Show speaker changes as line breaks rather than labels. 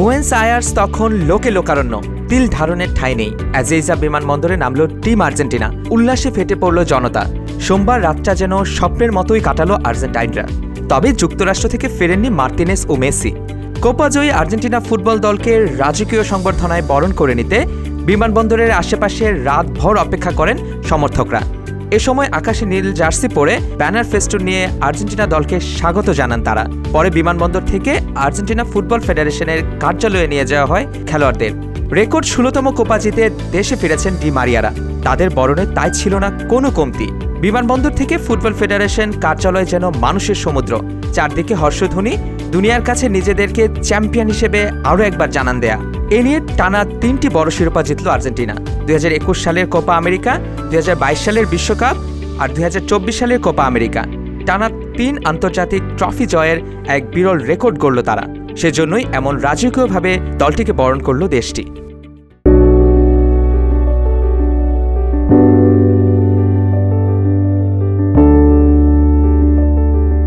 Buenos আয়ার্স তখন লোকে লোকারণ্য। তিল ধারণের ঠাঁই নেই। অ্যাজেইজা বিমানবন্দরে নামল টিম আর্জেন্টিনা। উল্লাসে ফেটে পড়ল জনতা। সোমবার রাতটা যেন স্বপ্নের মতোই কাটালো আর্জেন্টাইনরা। তবে যুক্তরাষ্ট্র থেকে ফেরেননি মার্টিনেস ও মেসি। কোপা জয়ী আর্জেন্টিনা ফুটবল দলকে রাজকীয় সংবর্ধনায় বরণ করে নিতে বিমানবন্দরের আশেপাশে রাতভর অপেক্ষা করেন সমর্থকরা। এ সময় আকাশে নীল জার্সি পরে ব্যানার ফেস্টুন নিয়ে আর্জেন্টিনা দলকে স্বাগত জানান তারা। পরে বিমানবন্দর থেকে আর্জেন্টিনা ফুটবল ফেডারেশনের কার্যালয়ে নিয়ে যাওয়া হয় খেলোয়াড়দের। রেকর্ড ষোলোতম কোপা জিতে দেশে ফিরেছেন ডি মারিয়ারা। তাদের বরণে তাই ছিল না কোনো কমতি। বিমানবন্দর থেকে ফুটবল ফেডারেশন কার্যালয় যেন মানুষের সমুদ্র। চারদিকে হর্ষধ্বনি, দুনিয়ার কাছে নিজেদেরকে চ্যাম্পিয়ন হিসেবে আরও একবার জানান দেয়া। এ নিয়ে টানা তিনটি বড় শিরোপা জিতল আর্জেন্টিনা। দুই হাজার একুশ সালের কোপা আমেরিকা দুই হাজার বাইশ সালের বিশ্বকাপ আর দুই হাজার চব্বিশ সালের কোপা আমেরিকা। টানা তিন আন্তর্জাতিক ট্রফি জয়ের এক বিরল রেকর্ড গড়ল তারা। সেজন্যই এমন রাজকীয়ভাবে দলটিকে বরণ করল দেশটি।